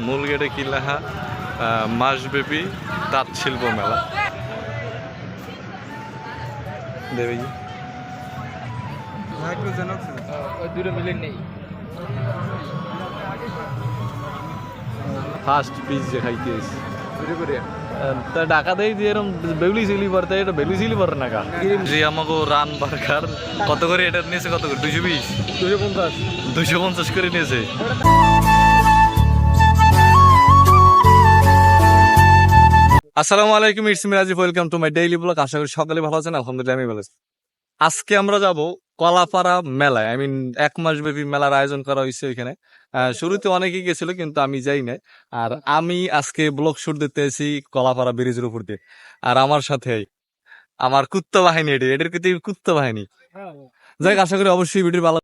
মূল গেটে কি লেখা আহ, মাসব্যাপী তাঁত শিল্প মেলা। দেবে দুটো মিলে নেই। ফার্স্ট পিস যে খাইতেছি তা ঢাকা দেই যে এরকম বেগুলি সিলি পারতে এটা বেগুলি সিলি পারে না কা? যে আমাকে রান বার্গার কত করে এটা নিয়েছে কত করে? দুশো বিশ? দুশো পঞ্চাশ। দুশো পঞ্চাশ করে নিয়েছে। আসসালামু আলাইকুম it's Miraji welcome to my daily blog আশা করি সকালে ভালো আছেন আলহামদুলিল্লাহ আমি ভালো আছি। আজকে আমরা যাব কলাপাড়া মেলায়। আই মিন এক মাস ব্যাপী মেলার আয়োজন করা হয়েছে ওইখানে। শুরুতে অনেকেই গেছিল কিন্তু আমি যাই নাই। আর আমি আজকে ব্লগ শুট দিতে এসেছি কলাপাড়া ব্রিজের উপর দিয়ে। আর আমার সাথে আমার কুত্তা বাহিনী এটি এটার কিন্তু কুত্তা বাহিনী। যাই হোক, আশা করি অবশ্যই ভিডিও ভালো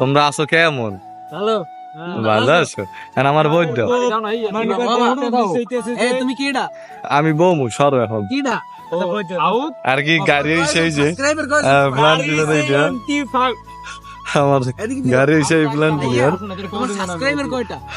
তোমরা আছো কেমন? ভালো। ভালো আছো? আর আমার বৈদ্য তুমি কিডা? আমি বৌমু সর এখন। কিডা? আর কি গাড়ি সেই যে আমার গাড়ি সেই প্ল্যান ক্লিয়ার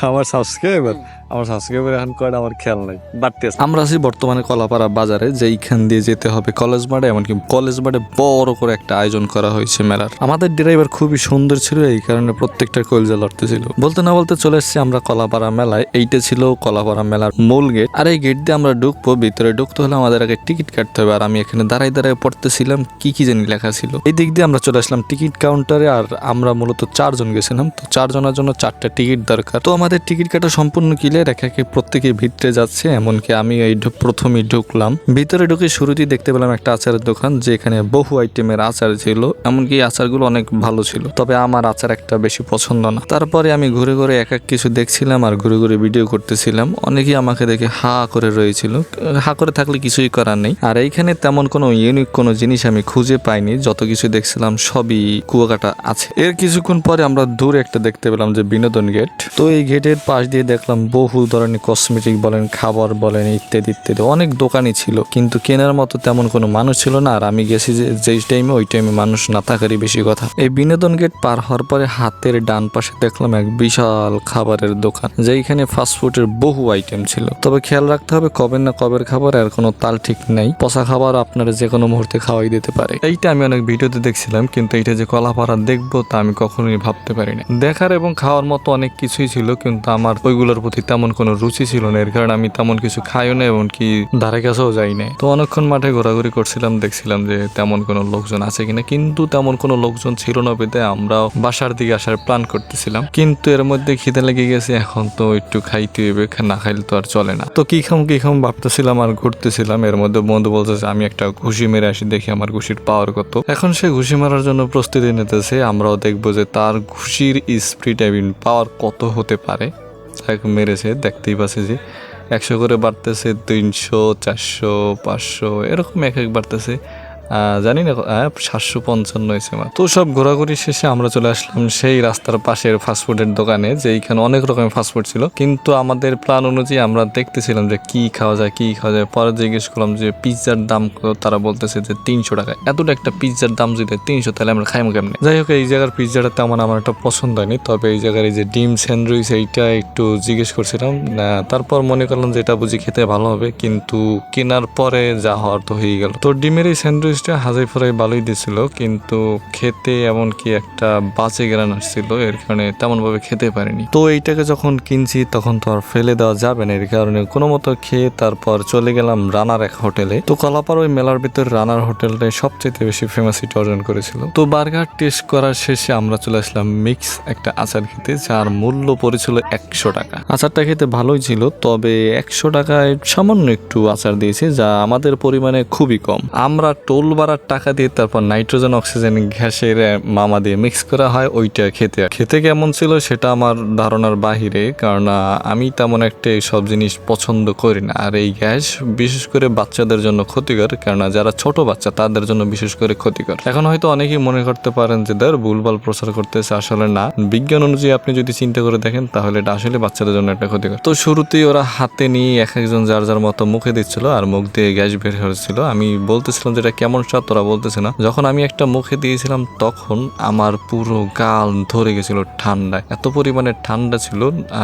আমার সাবস্ক্রাইবার আমার সাবস্ক্রাইবার এখন কয়টা আমার খেয়াল নাই বাড়তে আমরা আছি বর্তমানে কলাপাড়া বাজারে যেইখান দিয়ে যেতে হবে কলেজ মাঠে এমনকি কলেজ মাঠে বড় করে একটা আয়োজন করা হয়েছে মেলার। আমাদের ড্রাইভার খুবই সুন্দর ছিল এই কারণে প্রত্যেকটা কলজা লড়তেছিল বলতে না বলতে চলে এসেছি আমরা কলাপাড়া মেলায় এইটা ছিল কলাপাড়া মেলার মূল গেট। আর এই গেট দিয়ে আমরা ঢুকবো ভিতরে ঢুকতে হলে আমাদের আগে টিকিট কাটতে হবে আর আমি এখানে দাঁড়াই দাঁড়ায় পড়তেছিলাম কি কি জানি লেখা ছিল। এই দিক দিয়ে আমরা চলে আসলাম টিকিট কাউন্টারে আর আমরা মূলত চারজন গেছিলাম, তো চারজনের জন্য চারটা টিকিট দরকার। তো আমাদের টিকিট কাটা সম্পূর্ণ ক্লিয়ার একে একে প্রত্যেকে ভিতরে যাচ্ছে, এমনকি আমি এই প্রথমেই ঢুকলাম। ভিতরে ঢুকে শুরুতেই দেখতে পেলাম একটা আচারের দোকান, যেখানে বহু আইটেমের আচার ছিল, এমনকি আচারগুলো অনেক ভালো ছিল। তবে আমার আচার একটা বেশি পছন্দ না। তারপরে আমি ঘুরে ঘুরে এক এক কিছু দেখছিলাম আর ঘুরে ঘুরে ভিডিও করতেছিলাম। অনেকেই আমাকে দেখে হা করে রয়েছিল। হা করে থাকলে কিছুই করার নেই। আর এইখানে তেমন কোনো ইউনিক কোনো জিনিস আমি খুঁজে পাইনি। যত কিছু দেখছিলাম সবই কুয়াকাটা আছে। এর কিছুক্ষণ পরে আমরা দূরে একটা দেখতে পেলাম যে বিনোদন গেট। তো এই গেটের পাশ দিয়ে দেখলাম বহু ধরনের কসমেটিক বলেন, খাবার বলেন, ইত্যাদি ইত্যাদি। অনেক দোকানই ছিল, কিন্তু কেনার মতো তেমন কোনো মানুষ ছিল না। আর আমি গেছি যে যেই টাইমে ওই টাইমে মানুষ না থাকারই বেশি কথা। এই বিনোদন গেট পার হওয়ার পরে হাতের ডান পাশে দেখলাম এক বিশাল খাবারের দোকান, যেইখানে ফাস্টফুডের বহু আইটেম ছিল। তবে খেয়াল রাখতে হবে কবে না কবের খাবার আর কোনো তাল ঠিক নেই। পচা খাবার আপনারা যে কোনো মুহূর্তে খাওয়াই দিতে পারে। এইটা আমি অনেক ভিডিওতে দেখছিলাম, কিন্তু এইটা যে কলাপাড়া দেখব তা আমি কখনোই ভাবতে পারি না দেখার এবং খাওয়ার মতো অনেক কিছুই ছিল, কিন্তু আমার ওইগুলোর প্রতি তেমন কোনো রুচি ছিল না। এর কারণে আমি তেমন কিছু খাইও না, এমনকি ধারে কাছেও যাই না। তো অনেকক্ষণ মাঠে ঘোরাঘুরি করছিলাম, দেখছিলাম যে তেমন কোনো লোকজন আছে কিনা। কিন্তু তেমন কোনো লোকজন ছিল না পেতে আমরাও বাসার দিকে আসার প্ল্যান করতেছিলাম। কিন্তু এর মধ্যে খিদে লেগে গেছে, এখন তো একটু খাইতে হইবে না খাইলে তো আর চলে না। তো কি খাম কি খাম ভাবতেছিলাম আর ঘুরতেছিলাম। এর মধ্যে বন্ধু বলছে যে, আমি একটা ঘুষি মেরে আসি, দেখি আমার ঘুষির পাওয়ার কত। এখন সে ঘুষি মারার জন্য প্রস্তুতি নিতেছে, আমরাও দেখব যে তার ঘুষির স্পিড আইমিন পাওয়ার কত হতে পারে। যাই মেরেছে, দেখতেই পাচ্ছে যে একশো করে বাড়তেছে, তিনশো, চারশো, পাঁচশো, এরকম এক এক বাড়তেছে। জানি না সাতশো পঞ্চান্ন হয়েছে তো সব ঘোরাঘুরি শেষে আমরা চলে আসলাম সেই রাস্তার পাশের ফাস্টফুডের দোকানে, যে এইখানে অনেক রকমের ফাস্টফুড ছিল। কিন্তু আমাদের প্ল্যান অনুযায়ী আমরা দেখতেছিলাম যে কি খাওয়া যায়, কি খাওয়া যায়। পরে জিজ্ঞেস করলাম যে পিৎজার দাম তারা বলতেছে যে তিনশো টাকা। এতটা একটা পিৎজার দাম যদি তিনশো, তাহলে আমরা খাইমো কেমনে? যাই হোক, এই জায়গার পিৎজাটা তেমন আমার একটা পছন্দ হয়নি। তবে এই জায়গার এই যে ডিম স্যান্ডউইচ, এইটা একটু জিজ্ঞেস করছিলাম। তারপর মনে করলাম যে এটা বুঝি খেতে ভালো হবে। কিন্তু কেনার পরে যা হওয়ার তো হয়ে গেল। তো ডিমের এই স্যান্ডউইচটা হাজাই ফ্রাই ভালোই দিছিল, কিন্তু খেতে এমনকি একটা বাজে গ্রান আসছিল এর কারণে তেমন ভাবে খেতে পারিনি। তো এইটাকে যখন কিনছি, তখন তো আর ফেলে দেওয়া যাবে না, এর কারণে কোনো মতো খেয়ে তারপর চলে গেলাম রানার এক হোটেলে। তো কলাপার ওই মেলার ভিতর রানার হোটেলটাই সবচেয়ে বেশি ফেমাস ফেমাসিটি অর্জন করেছিল। তো বার্গার টেস্ট করার শেষে আমরা চলে আসলাম মিক্স একটা আচার খেতে, যার মূল্য পড়েছিল একশো টাকা। আচারটা খেতে ভালোই ছিল, তবে একশো টাকায় সামান্য একটু আচার দিয়েছে, যা আমাদের পরিমাণে খুবই কম। আমরা টোল বাড়ার টাকা দিয়ে তারপর নাইট্রোজেন, অক্সিজেন, গ্যাসের মামা দিয়ে মিক্স করা হয়, ওইটা খেতে। খেতে কেমন ছিল সেটা আমার ধারণার বাহিরে, কারণ আমি তেমন একটা সব জিনিস পছন্দ করি না। আর এই গ্যাস বিশেষ করে বাচ্চাদের জন্য ক্ষতিকর কেননা যারা ছোট বাচ্চা, তাদের জন্য বিশেষ করে ক্ষতিকর। এখন হয়তো অনেকেই মনে করতে পারেন যে, ধর, ভুলভাল প্রচার করতেছে, আসলে না। বিজ্ঞান অনুযায়ী আপনি যদি চিন্তা করে দেখেন, তাহলে এটা আসলে বাচ্চাদের জন্য একটা ক্ষতিকর। তো শুরুতেই ওরা হাতে নিয়ে এক একজন যার যার মতো মুখে দিচ্ছিল, আর মুখ দিয়ে গ্যাস বের হয়েছিল। আমি বলতেছিলাম যে, এটা কেমন কেমন স্বাদ তোরা বলতেছে না। যখন আমি একটা মুখে দিয়েছিলাম, তখন আমার পুরো গাল ধরে গেছিল ঠান্ডায়। এত পরিমাণে ঠান্ডা ছিল,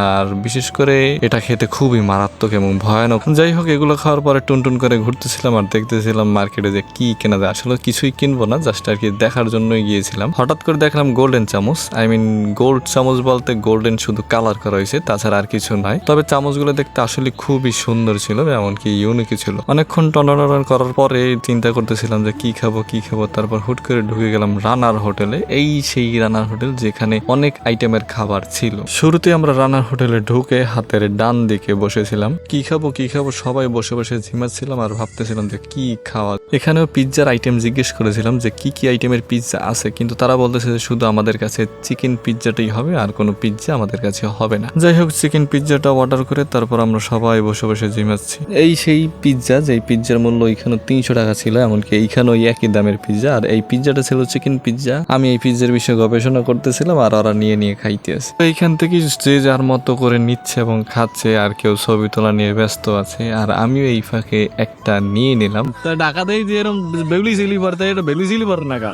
আর বিশেষ করে এটা খেতে খুবই মারাত্মক এবং ভয়ানক। যাই হোক, এগুলো খাওয়ার পরে টুনটুন করে ঘুরতেছিলাম আর দেখতেছিলাম মার্কেটে যে কি কেনা যায়। আসলে কিছুই কিনবো না, জাস্ট আর কি দেখার জন্যই গিয়েছিলাম। হঠাৎ করে দেখলাম গোল্ডেন চামচ। আই মিন গোল্ড চামচ বলতে গোল্ডেন শুধু কালার করা হয়েছে, তাছাড়া আর কিছু নাই। তবে চামচগুলো দেখতে আসলে খুবই সুন্দর ছিল, এমনকি ইউনিকই ছিল। অনেকক্ষণ টনটন করার পরে চিন্তা করতেছিলাম যে কি খাব কি খাব, তারপর হুট করে ঢুকে গেলাম রানার হোটেলে। এই সেই রানার হোটেল যেখানে অনেক আইটেমের খাবার ছিল। শুরুতে আমরা রানার হোটেলে ঢুকে হাতের ডান দিকে বসেছিলাম। কি খাব কি খাব, সবাই বসে বসে ঝিমাচ্ছিলাম আর ভাবতেছিলাম যে কি খাওয়া। এখানেও পিৎজার আইটেম জিজ্ঞেস করেছিলাম যে কি কি আইটেমের পিৎজা আছে, কিন্তু তারা বলতেছে যে শুধু আমাদের কাছে চিকেন পিৎজাটাই হবে আর কোনো পিৎজা আমাদের কাছে হবে না। যাই হোক, চিকেন পিৎজাটা অর্ডার করে তারপর আমরা সবাই বসে বসে জিমাচ্ছি এই সেই পিৎজা, যেই পিৎজার মূল্য এখানে তিনশো টাকা ছিল, এমনকি এইখানেও একই দামের পিৎজা আর এই পিৎজাটা ছিল চিকেন পিৎজা আমি এই পিৎজার বিষয়ে গবেষণা করতেছিলাম আর ওরা নিয়ে নিয়ে খাইতে আছে। তো এইখান থেকে যে যার মতো করে নিচ্ছে এবং খাচ্ছে আর কেউ ছবি তোলা নিয়ে ব্যস্ত আছে আর আমিও এই ফাঁকে একটা নিয়ে নিলাম। তা ঢাকা দেই যে এরকম বেগুলি সিলি পারতে এটা বেগুলি সিলি পার না কা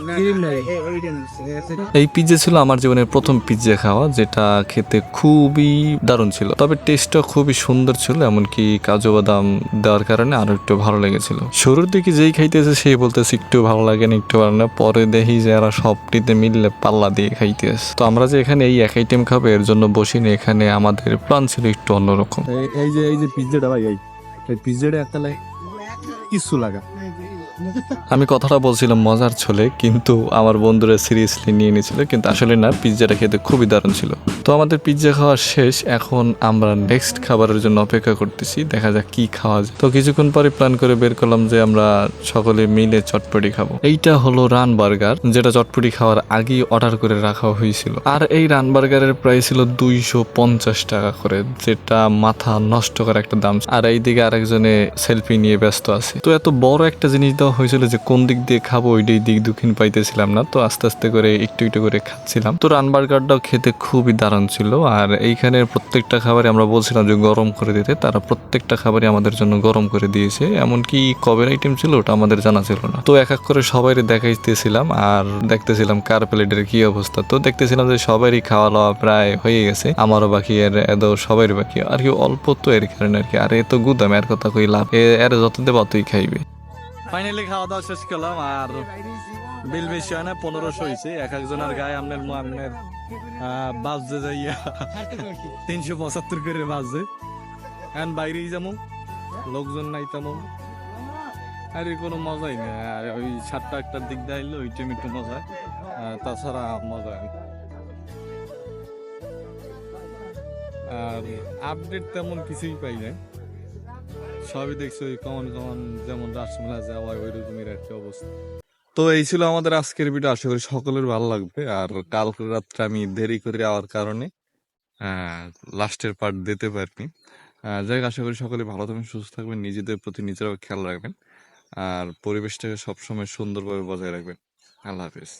এই পিৎজা ছিল আমার জীবনের প্রথম পিৎজা খাওয়া যেটা খেতে খুবই দারুণ ছিল। তবে টেস্টটা খুবই সুন্দর ছিল এমনকি কাজু বাদাম দেওয়ার কারণে আরও একটু ভালো লেগেছিল। শুরুর দিকে যেই খাইতেছে সেই বলতেছে, একটু ভালো লাগে না, একটু ভালো না। পরে দেখি যে এরা সবটিতে মিললে পাল্লা দিয়ে খাইতেছে তো আমরা যে এখানে এই এক আইটেম খাব, এর জন্য বসিনি এখানে আমাদের প্ল্যান ছিল একটু অন্যরকম। এই- যে, এই যে পিজ্জাটা ভাই, এই পিজ্জাটা একটা লাগে কিছু লাগা। আমি কথাটা বলছিলাম মজার ছলে, কিন্তু আমার বন্ধুরা সিরিয়াসলি নিয়ে নিয়েছিল, কিন্তু আসলে না, পিৎজাটা খেতে খুবই দারুণ ছিল। তো আমাদের পিৎজা খাওয়া শেষ, এখন আমরা নেক্সট খাবারের জন্য অপেক্ষা করতেছি, দেখা যাক কি খাওয়া যায়। তো কিছুক্ষণ পরে প্ল্যান করে বের করলাম যে আমরা সকলে মিলে চটপটি খাব। এইটা হলো রান বার্গার, যেটা চটপটি খাওয়ার আগেই অর্ডার করে রাখা হয়েছিল। আর এই রান বার্গারের প্রাইস ছিল দুইশো পঞ্চাশ টাকা করে, যেটা মাথা নষ্ট করার একটা দাম। আর এইদিকে আরেকজনে সেলফি নিয়ে ব্যস্ত আছে। তো এত বড় একটা জিনিস হয়েছিল যে কোন দিক দিয়ে খাব, ওইটাই দিক দুঃখিন পাইতেছিলাম না, তো আস্তে আস্তে করে একটু একটু করে খাচ্ছিলাম। তো রান বার্গারটাও খেতে খুবই দারুণ ছিল, আর এইখানে প্রত্যেকটা খাবারে আমরা বলছিলাম যে গরম করে দিতে, তারা প্রত্যেকটা খাবারই আমাদের জন্য গরম করে দিয়েছে, এমনকি কবের আইটেম ছিল ওটা আমাদের জানা ছিল না। তো এক এক করে সবাই দেখাইতেছিলাম, আর দেখতেছিলাম কার প্লেটের কি অবস্থা, তো দেখতেছিলাম যে সবারই খাওয়া দাওয়া প্রায় হয়ে গেছে, আমারও বাকি, এর, এদ সবারই বাকি, আর কি অল্প তো এর কারণে আর কি, আর এ তো গুদাম, এর কথা কই লাভ এর যত দেবা তুই খাইবে। ফাইনালি খাওয়া দাওয়া শেষ করলাম আর বিল বেশি হয় না, পনেরোশো হয়েছে। এক একজনের গায়ে আপনার মো আপনার বাজছে যাইয়া তিনশো পঁচাত্তর করে বাজছে। এখন বাইরেই যাব, লোকজন নাই তেমন। আরে, কোনো মজাই নেই। আর, ওই সাতটা একটার দিক দিয়ে আইলে ওই একটু মজা। তাছাড়া মজা আর আপডেট তেমন কিছুই পাই নাই। সবই দেখছ ওই কমন কমন যেমন রাসমলা যাওয়া ওই রকমের একটা অবস্থা। তো এই ছিল আমাদের আজকের ভিডিও আশা করি সকলের ভালো লাগবে। আর কালকে রাত্রে আমি দেরি করে যাওয়ার কারণে লাস্টের পার্ট দিতে পারিনি। যাই আশা করি সকলে ভালো থাকবেন, সুস্থ থাকবেন, নিজেদের প্রতি নিজেরাও খেয়াল রাখবেন। আর পরিবেশটাকে সবসময় সুন্দরভাবে বজায় রাখবেন। আল্লাহ হাফিজ।